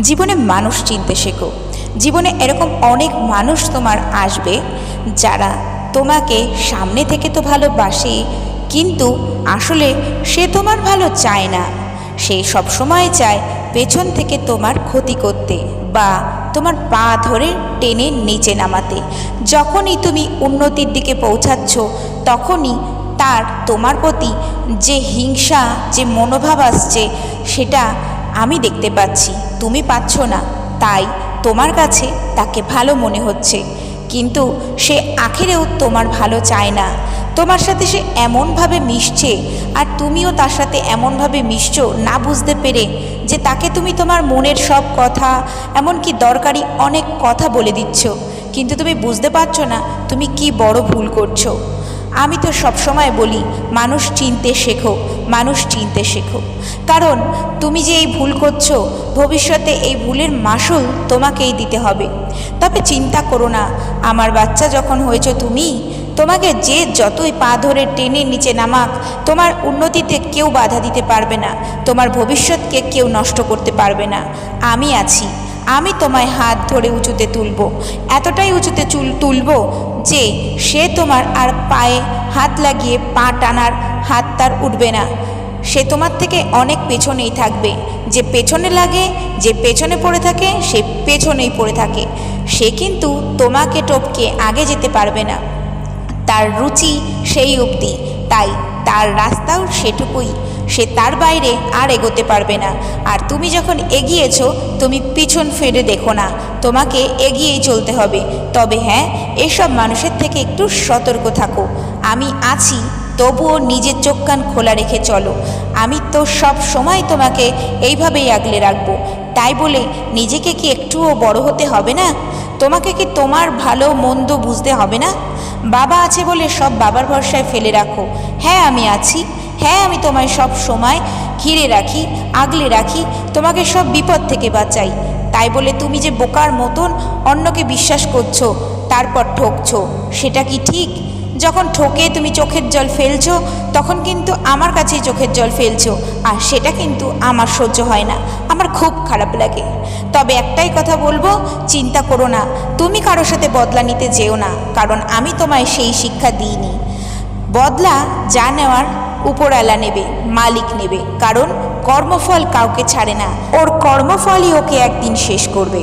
জীবনে মানুষ চিনতে শেখো। জীবনে এরকম অনেক মানুষ তোমার আসবে যারা তোমাকে সামনে থেকে তো ভালোবাসে, কিন্তু আসলে সে তোমার ভালো চায় না। সে সবসময় চায় পেছন থেকে তোমার ক্ষতি করতে বা তোমার পা ধরে টেনে নিচে নামাতে। যখনই তুমি উন্নতির দিকে পৌঁছাচ্ছ, তখনই তার তোমার প্রতি যে হিংসা, যে মনোভাব আসছে, সেটা আমি দেখতে পাচ্ছি, তুমি পাচ্ছ না। তাই তোমার কাছে তাকে ভালো মনে হচ্ছে। কিন্তু সে আখেরেও তোমার ভালো চায় না। তোমার সাথে সে এমনভাবে মিশছে আর তুমিও তার সাথে এমনভাবে মিশছো না বুঝতে পেরে যে তাকে তুমি তোমার মনের সব কথা, এমনকি দরকারি অনেক কথা বলে দিচ্ছ। কিন্তু তুমি বুঝতে পারছ না তুমি কি বড় ভুল করছ। আমি তো সবসময় বলি, মানুষ চিনতে শেখো, মানুষ চিনতে শেখো। কারণ তুমি যে এই ভুল করছ, ভবিষ্যতে এই ভুলের মাসুল তোমাকেই দিতে হবে। তবে চিন্তা করো না, আমার বাচ্চা যখন হয়েছ তুমি, তোমাকে যে যতই পা ধরে টেনে নিচে নামাক, তোমার উন্নতিতে কেউ বাধা দিতে পারবে না, তোমার ভবিষ্যৎকে কেউ নষ্ট করতে পারবে না। আমি আছি আমি তোমায় হাত ধরে উঁচুতে তুলব, এতটাই উঁচুতে চুল তুলব যে সে তোমার আর পায়ে হাত লাগিয়ে পা টানার হাত তার উঠবে না। সে তোমার থেকে অনেক পেছনেই থাকবে, যে পেছনে লাগে, যে পেছনে পড়ে থাকে, সে পেছনেই পড়ে থাকে। সে কিন্তু তোমাকে টপকে আগে যেতে পারবে না। তার রুচি সেই অবধি, তাই তার রাস্তাও সেটুকুই। সে তার বাইরে আর এগোতে পারবে না। আর তুমি যখন এগিয়েছো, তুমি পিছন ফেরে দেখো না। তোমাকে এগিয়েই চলতে হবে। তবে হ্যাঁ এসব মানুষের থেকে একটু সতর্ক থাকো। আমি আছি, তবুও নিজের চোখ কান খোলা রেখে চলো। আমি তো সব সময় তোমাকে এইভাবেই আগলে রাখব। তাই বলে নিজেকে কি একটুও বড় হতে হবে না? তোমাকে কি তোমার ভালো মন্দ বুঝতে হবে না? বাবা আছে বলে সব বাবার ভরসায় ফেলে রাখো। হ্যাঁ আমি আছি। হ্যাঁ আমি তোমায় সব সময় ঘিরে রাখি, আগলে রাখি, তোমাকে সব বিপদ থেকে বাঁচাই। তাই বলে তুমি যে বোকার মতন অন্যকে বিশ্বাস করছ, তারপর ঠকছো, সেটা কি ঠিক? যখন ঠকে তুমি চোখের জল ফেলছো, তখন কিন্তু আমার কাছেই চোখের জল ফেলছো, আর সেটা কিন্তু আমার সহ্য হয় না, আমার খুব খারাপ লাগে। তবে একটাই কথা বলব, চিন্তা করো না, তুমি কারোর সাথে বদলা নিতে যেও না, কারণ আমি তোমায় সেই শিক্ষা দিইনি। বদলা যা নেওয়ার উপরওয়ালা নেবে, মালিক নেবে, কারণ কর্মফল কাউকে ছাড়ে না। ওর কর্মফলই ওকে একদিন শেষ করবে।